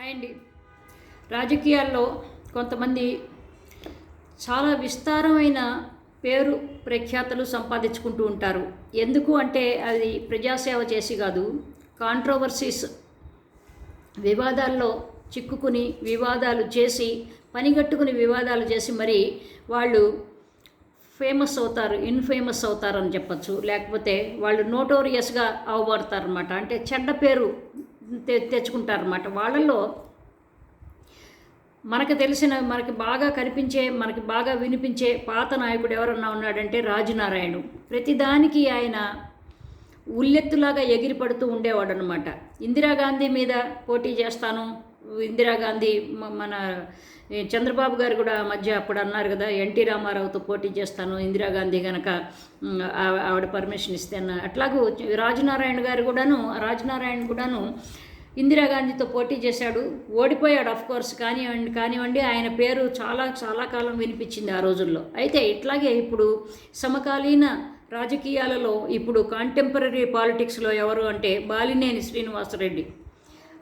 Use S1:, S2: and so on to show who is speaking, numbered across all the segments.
S1: And. రాజకీయాల్లో కొంతమంది చాలా విస్తారమైన పేరు ప్రఖ్యాతలు సంపాదించుకుంటూ ఉంటారు. ఎందుకు అంటే అది ప్రజాసేవ చేసి కాదు కాంట్రోవర్సీస్ వివాదాల్లో చిక్కుకుని వివాదాలు చేసి పనిగట్టుకుని వివాదాలు చేసి మరి వాళ్ళు ఫేమస్ అవుతారు ఇన్ఫేమస్ అవుతారని చెప్పచ్చు. లేకపోతే వాళ్ళు నోటోరియస్గా అవబడతారనమాట అంటే చెడ్డ పేరు తె తెచ్చుకుంటారనమాట వాళ్ళల్లో మనకు తెలిసిన మనకి బాగా కనిపించే మనకి బాగా వినిపించే పాత నాయకుడు ఎవరన్నా ఉన్నాడంటే రాజనారాయణ. ప్రతిదానికి ఆయన ఉల్లెత్తులాగా ఎగిరిపడుతూ ఉండేవాడు అనమాట ఇందిరాగాంధీ మీద పోటీ చేస్తాను ఇందిరాగాంధీ మన చంద్రబాబు గారు కూడా మధ్య అప్పుడు అన్నారు కదా ఎన్టీ రామారావుతో పోటీ చేస్తాను ఇందిరాగాంధీ కనుక ఆవిడ పర్మిషన్ ఇస్తే అన్న. అట్లాగూ రాజనారాయణ గారు కూడాను రాజనారాయణ కూడాను ఇందిరాగాంధీతో పోటీ చేశాడు. ఓడిపోయాడు ఆఫ్ కోర్స్ కానివ్వండి కానివ్వండి ఆయన పేరు చాలా చాలా కాలం వినిపించింది ఆ రోజుల్లో. అయితే ఇట్లాగే ఇప్పుడు సమకాలీన రాజకీయాలలో ఇప్పుడు కాంటెంపరీ పాలిటిక్స్లో ఎవరు అంటే బాలినేని శ్రీనివాసరెడ్డి.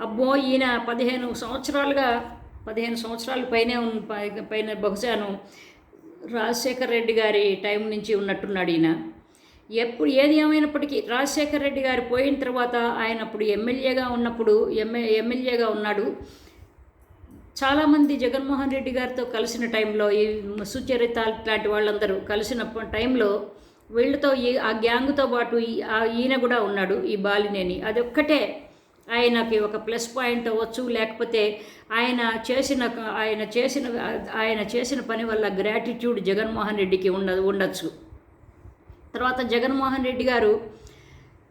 S1: అబ్బో ఈయన పదిహేను సంవత్సరాలుగా పదిహేను సంవత్సరాల పైనే ఉన్న పై- పైన బహుశాను రాజశేఖర్ రెడ్డి గారి టైం నుంచి ఉన్నట్టున్నాడు ఈయన. ఎప్పుడు ఏది ఏమైనప్పటికీ రాజశేఖర్ రెడ్డి గారు పోయిన తర్వాత ఆయన అప్పుడు ఎమ్మెల్యేగా ఉన్నప్పుడు ఎమ్మె ఎమ్మెల్యేగా ఉన్నాడు. చాలామంది జగన్మోహన్ రెడ్డి గారితో కలిసిన టైంలో ఈ సుచరిత లాంటి వాళ్ళందరూ కలిసిన టైంలో వీళ్ళతో ఈ ఆ గ్యాంగ్తో పాటు ఈ- ఆ ఈయన కూడా ఉన్నాడు ఈ బాలినేని. అదొక్కటే ఆయనకి ఒక ప్లస్ పాయింట్ అవ్వచ్చు లేకపోతే ఆయన చేసిన ఆయన చేసిన ఆయన చేసిన పని వల్ల గ్రాటిట్యూడ్ జగన్మోహన్ రెడ్డికి ఉండ ఉండొచ్చు. తర్వాత జగన్మోహన్ రెడ్డి గారు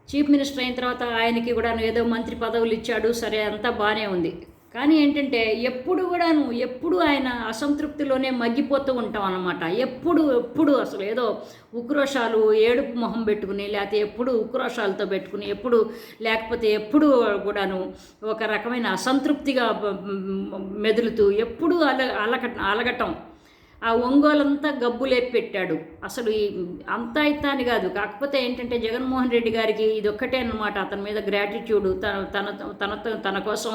S1: చీఫ్ మినిస్టర్ అయిన తర్వాత ఆయనకి కూడా ఏదో మంత్రి పదవులు ఇచ్చాడు సరే అంతా బాగానే ఉంది. కానీ ఏంటంటే ఎప్పుడు కూడాను ఎప్పుడు ఆయన అసంతృప్తిలోనే మగ్గిపోతూ ఉంటాం అన్నమాట. ఎప్పుడు ఎప్పుడు అసలు ఏదో ఉక్రోషాలు ఏడుపు మొహం పెట్టుకుని లేకపోతే ఎప్పుడు ఉక్రోషాలతో పెట్టుకుని ఎప్పుడు లేకపోతే ఎప్పుడు కూడాను ఒక రకమైన అసంతృప్తిగా మెదులుతూ ఎప్పుడు అల అలక అలగటం. ఆ ఒంగోలంతా గబ్బులేపి పెట్టాడు. అసలు ఈ అంతా ఇత్తా అని కాదు. కాకపోతే ఏంటంటే జగన్మోహన్ రెడ్డి గారికి ఇది ఒక్కటే అనమాట అతని మీద గ్రాటిట్యూడ్ తన తన తన తన కోసం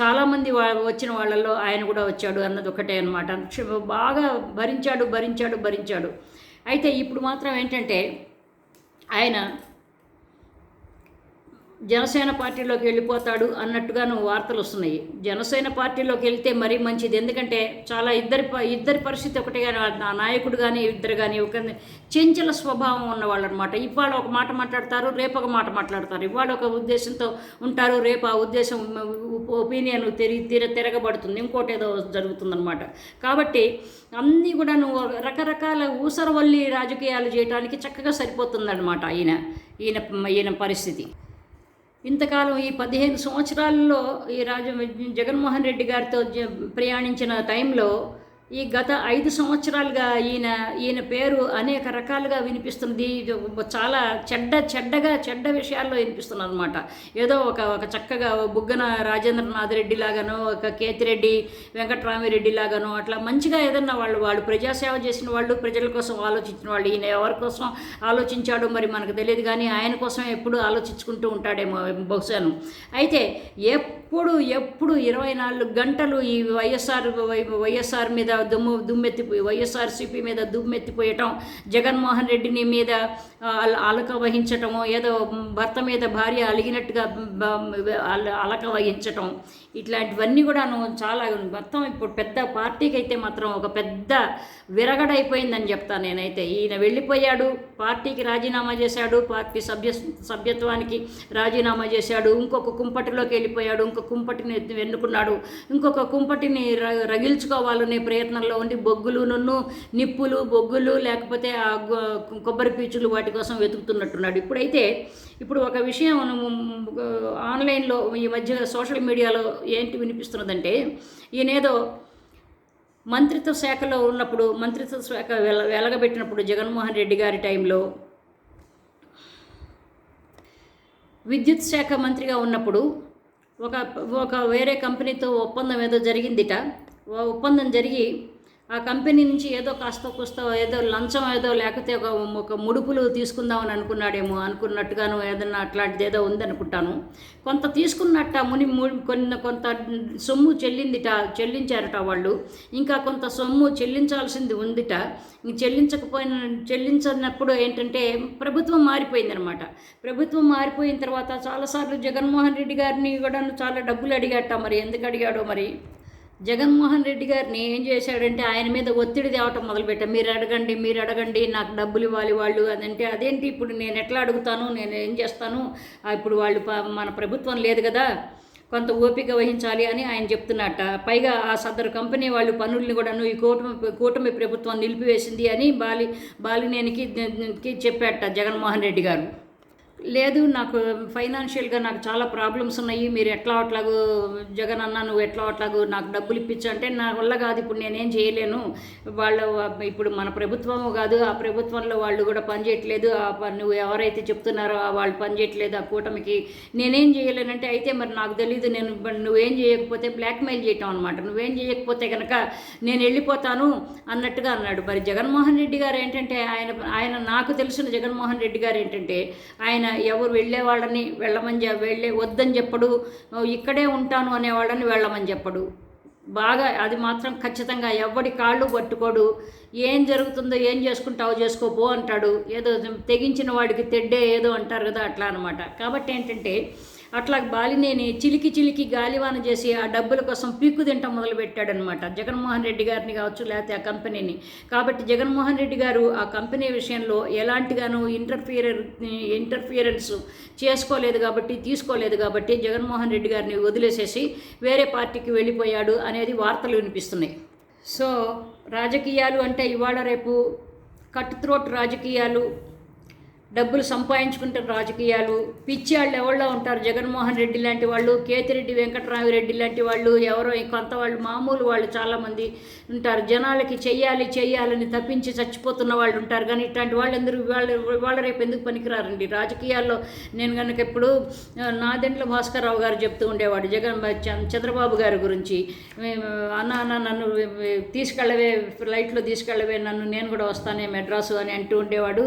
S1: చాలామంది వా వచ్చిన వాళ్ళల్లో ఆయన కూడా వచ్చాడు అన్నది ఒకటే అనమాట బాగా భరించాడు భరించాడు భరించాడు. అయితే ఇప్పుడు మాత్రం ఏంటంటే ఆయన జనసేన పార్టీలోకి వెళ్ళిపోతాడు అన్నట్టుగాను వార్తలు వస్తున్నాయి. జనసేన పార్టీలోకి వెళ్తే మరీ మంచిది. ఎందుకంటే చాలా ఇద్దరి ప- ఇద్దరి పరిస్థితి ఒకటే కానీ ఆ నాయకుడు కానీ ఇద్దరు కానీ ఒక చెంచల స్వభావం ఉన్నవాళ్ళు అనమాట ఇవాళ ఒక మాట మాట్లాడతారు రేపు ఒక మాట మాట్లాడతారు. ఇవాళ ఒక ఉద్దేశంతో ఉంటారు రేపు ఆ ఉద్దేశం ఒపీనియన్ తిరిగి తిర తిరగబడుతుంది. ఇంకోటి ఏదో జరుగుతుందనమాట కాబట్టి అన్నీ కూడా నువ్వు రకరకాల ఊసరవల్లి రాజకీయాలు చేయడానికి చక్కగా సరిపోతుందన్నమాట ఈయన ఈయన ఈయన పరిస్థితి. ఇంతకాలం ఈ పదిహేను సంవత్సరాల్లో ఈ రాజ జగన్మోహన్ రెడ్డి గారితో జ- ప్రయాణించిన టైంలో ఈ గత ఐదు సంవత్సరాలుగా ఈయన ఈయన పేరు అనేక రకాలుగా వినిపిస్తున్నది. చాలా చెడ్డ చెడ్డగా చెడ్డ విషయాల్లో వినిపిస్తున్నది అనమాట ఏదో ఒక ఒక చక్కగా బుగ్గన రాజేంద్రనాథ్ రెడ్డి లాగానో ఒక కేతిరెడ్డి వెంకటరామిరెడ్డి లాగానో అట్లా మంచిగా ఏదన్నా వాళ్ళు వాళ్ళు ప్రజాసేవ చేసిన వాళ్ళు ప్రజల కోసం ఆలోచించిన వాళ్ళు ఈయన ఎవరి కోసం ఆలోచించాడో మరి మనకు తెలియదు కానీ ఆయన కోసం ఎప్పుడు ఆలోచించుకుంటూ ఉంటాడేమో బహుశాను అయితే ఎప్పుడు ఎప్పుడు ఇరవై నాలుగు గంటలు ఈ వైఎస్ఆర్ వై- వైఎస్ఆర్ మీద దుమ్ము దుమ్మెత్తిపోయి వైఎస్ఆర్సీపీ మీద దుమ్మెత్తిపోయటం జగన్మోహన్ రెడ్డిని మీద అలక వహించటము ఏదో భర్త మీద భార్య అలిగినట్టుగా అల- అలక వహించటం ఇట్లాంటివన్నీ కూడాను చాలా మొత్తం ఇప్పుడు పెద్ద పార్టీకి అయితే మాత్రం ఒక పెద్ద విరగడైపోయిందని చెప్తాను నేనైతే. ఈయన వెళ్ళిపోయాడు పార్టీకి రాజీనామా చేశాడు పార్టీ సభ్య సభ్యత్వానికి రాజీనామా చేశాడు ఇంకొక కుంపటిలోకి వెళ్ళిపోయాడు ఇంకొక కుంపటిని ఎన్నుకున్నాడు ఇంకొక కుంపటిని ర- రగిల్చుకోవాలనే ప్రయత్నంలో ఉండి బొగ్గులు నున్ను నిప్పులు బొగ్గులు లేకపోతే ఆ కొబ్బరి పీచులు వాటి కోసం వెతుకుతున్నట్టున్నాడు. ఇప్పుడైతే ఇప్పుడు ఒక విషయం మనము, ఆన్లైన్లో ఈ మధ్య సోషల్ మీడియాలో ఏంటి వినిపిస్తున్నదంటే ఈయనేదో మంత్రిత్వ శాఖలో ఉన్నప్పుడు మంత్రిత్వ శాఖ వెల వెలగబెట్టినప్పుడు జగన్మోహన్ రెడ్డి గారి టైంలో విద్యుత్ శాఖ మంత్రిగా ఉన్నప్పుడు ఒక ఒక వేరే కంపెనీతో ఒప్పందం ఏదో జరిగిందిట. ఒప్పందం జరిగి ఆ కంపెనీ నుంచి ఏదో కాస్త కూస్త ఏదో లంచం ఏదో లేకపోతే ఒక ఒక ముడుపులు తీసుకుందామని అనుకున్నాడేమో అనుకున్నట్టుగాను ఏదన్నా అట్లాంటిది ఏదో ఉందనుకుంటాను. కొంత తీసుకున్నట్ట ముని ము- కొన్ని కొంత సొమ్ము చెల్లిందిట చెల్లించారట వాళ్ళు. ఇంకా కొంత సొమ్ము చెల్లించాల్సింది ఉందిట. ఇంక చెల్లించకపోయిన చెల్లించినప్పుడు ఏంటంటే ప్రభుత్వం మారిపోయిందనమాట. ప్రభుత్వం మారిపోయిన తర్వాత చాలాసార్లు జగన్మోహన్ రెడ్డి గారిని కూడా చాలా డబ్బులు అడిగాట మరి. ఎందుకు అడిగాడో మరి? జగన్మోహన్ రెడ్డి గారిని ఏం చేశాడంటే ఆయన మీద ఒత్తిడి తేవటం మొదలుపెట్టా మీరు అడగండి మీరు అడగండి నాకు డబ్బులు ఇవ్వాలి వాళ్ళు అదంటే అదేంటి ఇప్పుడు నేను ఎట్లా అడుగుతాను నేను ఏం చేస్తాను? ఇప్పుడు వాళ్ళు మన ప్రభుత్వం లేదు కదా కొంత ఓపిక వహించాలి అని ఆయన చెప్తున్నట్ట. పైగా ఆ సదరు కంపెనీ వాళ్ళు పనుల్ని కూడాను ఈ కూటమి కూటమి ప్రభుత్వం నిలిపివేసింది అని బాలి బాలినేనికి చెప్పాట జగన్మోహన్ రెడ్డి గారు. లేదు నాకు ఫైనాన్షియల్గా నాకు చాలా ప్రాబ్లమ్స్ ఉన్నాయి. మీరు ఎట్లా అట్లాగూ జగన్ అన్న నువ్వు ఎట్లా అట్లాగూ నాకు డబ్బులు ఇప్పించు అంటే నా వల్ల కాదు. ఇప్పుడు నేనేం చేయలేను. వాళ్ళు ఇప్పుడు మన ప్రభుత్వం కాదు ఆ ప్రభుత్వంలో వాళ్ళు కూడా పనిచేయట్లేదు చేయట్లేదు. నువ్వు ఎవరైతే చెప్తున్నారో వాళ్ళు వాళ్ళు పనిచేయట్లేదు ఆ కూటమికి నేనేం చేయలేనంటే అయితే మరి నాకు తెలియదు నేను నువ్వేం చేయకపోతే బ్లాక్మెయిల్ చేయటం అనమాట నువ్వేం చేయకపోతే కనుక నేను వెళ్ళిపోతాను అన్నట్టుగా అన్నాడు. మరి జగన్మోహన్ రెడ్డి గారు ఏంటంటే ఆయన ఆయన నాకు తెలిసిన జగన్మోహన్ రెడ్డి గారు ఏంటంటే ఆయన ఎవరు వెళ్ళేవాళ్ళని వెళ్ళమని వెళ్ళే వద్దని చెప్పడు. ఇక్కడే ఉంటాను అనేవాళ్ళని వెళ్ళమని చెప్పడు. బాగా అది మాత్రం ఖచ్చితంగా ఎవడి కాళ్ళు పట్టుకోడు. ఏం జరుగుతుందో ఏం చేసుకుంటావో చేసుకోపో అంటాడు. ఏదో తెగించిన వాడికి తెడ్డే ఏదో అంటారు కదా అట్లా అనమాట కాబట్టి ఏంటంటే అట్లా బాలినేని చిలికి చిలికి గాలివాన చేసి ఆ డబ్బుల కోసం పీక్కు తింటం మొదలుపెట్టాడనమాట జగన్మోహన్ రెడ్డి గారిని కావచ్చు లేకపోతే ఆ కంపెనీని. కాబట్టి జగన్మోహన్ రెడ్డి గారు ఆ కంపెనీ విషయంలో ఎలాంటిగాను ఇంటర్ఫియర్ ఇంటర్ఫియరెన్స్ చేసుకోలేదు కాబట్టి తీసుకోలేదు కాబట్టి జగన్మోహన్ రెడ్డి గారిని వదిలేసేసి వేరే పార్టీకి వెళ్ళిపోయాడు అనేది వార్తలు వినిపిస్తున్నాయి. సో రాజకీయాలు అంటే ఇవాళ రేపు కట్ త్రోట్ రాజకీయాలు డబ్బులు సంపాదించుకుంటారు రాజకీయాలు. పిచ్చి వాళ్ళు ఎవరిలో ఉంటారు. జగన్మోహన్ రెడ్డి లాంటి వాళ్ళు కేతిరెడ్డి వెంకటరామిరెడ్డి లాంటి వాళ్ళు ఎవరో కొంత వాళ్ళు మామూలు వాళ్ళు చాలామంది ఉంటారు. జనాలకి చెయ్యాలి చెయ్యాలని తప్పించి చచ్చిపోతున్న వాళ్ళు ఉంటారు. కానీ ఇట్లాంటి వాళ్ళు ఎందుకు వాళ్ళు వాళ్ళ రేపు ఎందుకు పనికిరారండి? రాజకీయాల్లో నేను కనుక ఇప్పుడు ఆ, భాస్కర్రావు గారు చెప్తూ ఉండేవాడు జగన్ చంద్రబాబు గారి గురించి. మేము, అన్న అన్న నన్ను తీసుకెళ్ళవే ఫ్లైట్లో తీసుకెళ్ళవే నన్ను నేను కూడా వస్తానే మెడ్రాసు అని అంటూ ఉండేవాడు.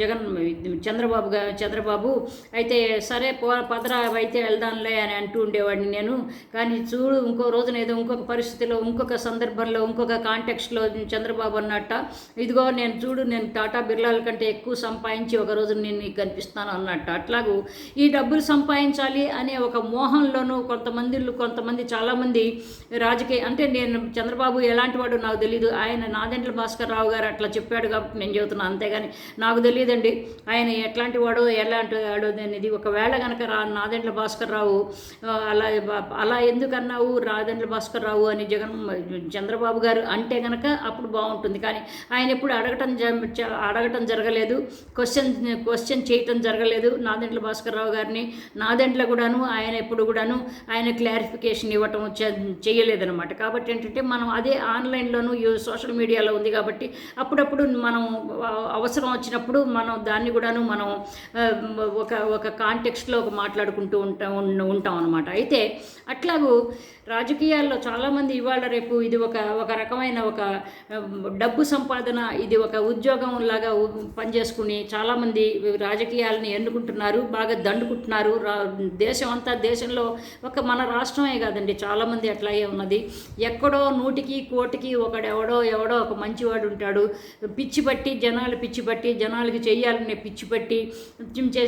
S1: జగన్ చంద్రబాబు చంద్రబాబు అయితే సరే పో పదరా అయితే వెళ్దాంలే అని అంటూ ఉండేవాడిని నేను. కానీ చూడు ఇంకో రోజున ఏదో ఇంకొక పరిస్థితిలో ఇంకొక సందర్భంలో ఇంకొక కాంటెక్స్ట్లో చంద్రబాబు అన్నట్ట ఇదిగో నేను చూడు నేను టాటా బిర్లాల కంటే ఎక్కువ సంపాదించి ఒక రోజు నేను నీకు కనిపిస్తాను అన్నట్టు. అట్లాగూ ఈ డబ్బులు సంపాదించాలి అనే ఒక మోహంలోనూ కొంతమంది కొంతమంది చాలామంది రాజకీయ అంటే నేను చంద్రబాబు ఎలాంటి వాడు నాకు తెలియదు ఆయన నాదెంట్ల భాస్కర్ రావు గారు అట్లా చెప్పాడు కాబట్టి నేను చెబుతున్నాను అంతేగాని నాకు తెలియదు తెలియదండి. ఆయన ఎట్లాంటి వాడో ఎలాంటి వాడో అనేది ఒకవేళ కనుక రా నాదెండ్ల భాస్కర్ రావు అలా అలా ఎందుకన్నావు రాదెండ్ల భాస్కర్ రావు అని జగన్ చంద్రబాబు గారు అంటే కనుక అప్పుడు బాగుంటుంది. కానీ ఆయన ఎప్పుడు అడగటం జ- అడగటం జరగలేదు. క్వశ్చన్ క్వశ్చన్ చేయటం జరగలేదు. నాదెండ్ల భాస్కర్ రావు గారిని నాదెండ్ల కూడాను ఆయన ఎప్పుడు కూడాను ఆయన క్లారిఫికేషన్ ఇవ్వటం చేయలేదనమాట కాబట్టి ఏంటంటే మనం అదే ఆన్లైన్లోను యూ- సోషల్ మీడియాలో ఉంది కాబట్టి అప్పుడప్పుడు మనం అవసరం వచ్చినప్పుడు మనం దాన్ని కూడాను మనం ఒక ఒక కాంటెక్స్ట్లో ఒక మాట్లాడుకుంటూ ఉంటాం ఉంటాం అనమాట అయితే అట్లాగూ రాజకీయాల్లో చాలామంది ఇవాళ రేపు ఇది ఒక ఒక రకమైన ఒక డబ్బు సంపాదన ఇది ఒక ఉద్యోగం లాగా పనిచేసుకుని చాలామంది రాజకీయాలని ఎన్నుకుంటున్నారు బాగా దండుకుంటున్నారు. రా దేశం అంతా దేశంలో ఒక మన రాష్ట్రమే కాదండి చాలామంది అట్లాగే ఉన్నది. ఎక్కడో నూటికి కోటికి ఒకడెవడో ఎవడో ఒక మంచివాడు ఉంటాడు. పిచ్చి పట్టి జనాలు పిచ్చి పట్టి జనాలకి చేయాలనే పిచ్చి పెట్టి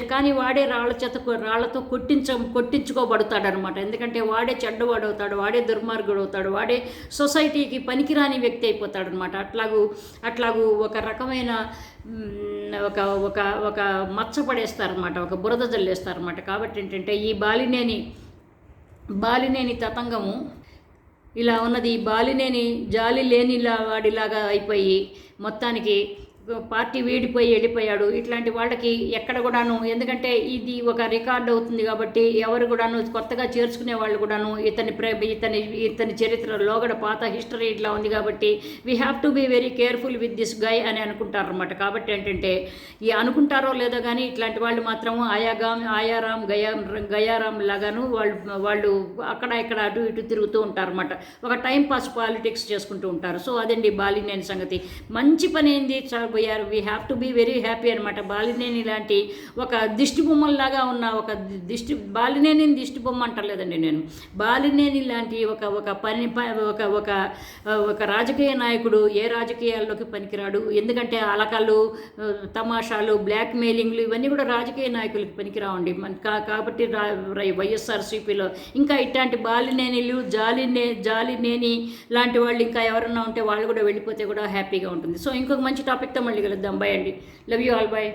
S1: కానీ వాడే రాళ్ళ చేత రాళ్ళతో రాళ్ళతో కొట్టించ కొట్టించుకోబడతాడు అనమాట ఎందుకంటే వాడే చెడ్డవాడు అవుతాడు వాడే దుర్మార్గుడు అవుతాడు వాడే సొసైటీకి పనికిరాని వ్యక్తి అయిపోతాడు అనమాట అట్లాగూ అట్లాగూ ఒక రకమైన ఒక ఒక ఒక మచ్చ పడేస్తారనమాట ఒక బురద జల్లేస్తారనమాట కాబట్టి ఏంటంటే ఈ బాలినేని బాలినేని తతంగము ఇలా ఉన్నది. ఈ బాలినేని జాలి లేనిలా వాడిలాగా అయిపోయి మొత్తానికి పార్టీ వీడిపోయి వెళ్ళిపోయాడు. ఇట్లాంటి వాళ్ళకి ఎక్కడ కూడాను ఎందుకంటే ఇది ఒక రికార్డ్ అవుతుంది కాబట్టి ఎవరు కూడాను కొత్తగా చేర్చుకునే వాళ్ళు కూడాను ఇతని ప్రే ఇతని ఇతని చరిత్ర లోగడ పాత హిస్టరీ ఇట్లా ఉంది కాబట్టి we have to be very careful with this guy అని అనుకుంటారు అనమాట కాబట్టి ఏంటంటే ఈ అనుకుంటారో లేదో కానీ ఇట్లాంటి వాళ్ళు మాత్రం ఆయాగాం ఆయారాం గయా గయారాం లాగాను వాళ్ళు వాళ్ళు అక్కడ ఇక్కడ అటు ఇటు తిరుగుతూ ఉంటారు అనమాట ఒక టైం పాస్ పాలిటిక్స్ చేసుకుంటూ ఉంటారు. సో అదండి బాలినేని సంగతి. మంచి పని ఏంది? We are we have to be very happy అనమాట బాలినేని లాంటి ఒక దిష్టి బొమ్మల్లాగా ఉన్న ఒక దిష్టి బాలినేని దిష్టి బొమ్మ అంటలేదండి నేను. బాలినేని లాంటి ఒక ఒక పని ఒక ఒక ఒక రాజకీయ నాయకుడు ఏ రాజకీయాల్లోకి పనికిరాడు? ఎందుకంటే అలకలు తమాషాలు బ్లాక్ మెయిలింగ్లు ఇవన్నీ కూడా రాజకీయ నాయకులకి పనికిరావండి. మన కా- కాబట్టి రా- వైఎస్ఆర్సీపీలో ఇంకా ఇట్లాంటి బాలినేనిలు జాలినే జాలినేని లాంటి వాళ్ళు ఇంకా ఎవరన్నా ఉంటే వాళ్ళు కూడా వెళ్ళిపోతే కూడా హ్యాపీగా ఉంటుంది. సో ఇంకొక మంచి టాపిక్తో మళ్ళీ కలుద్దాం. బాయ్ అండి. Love you all bye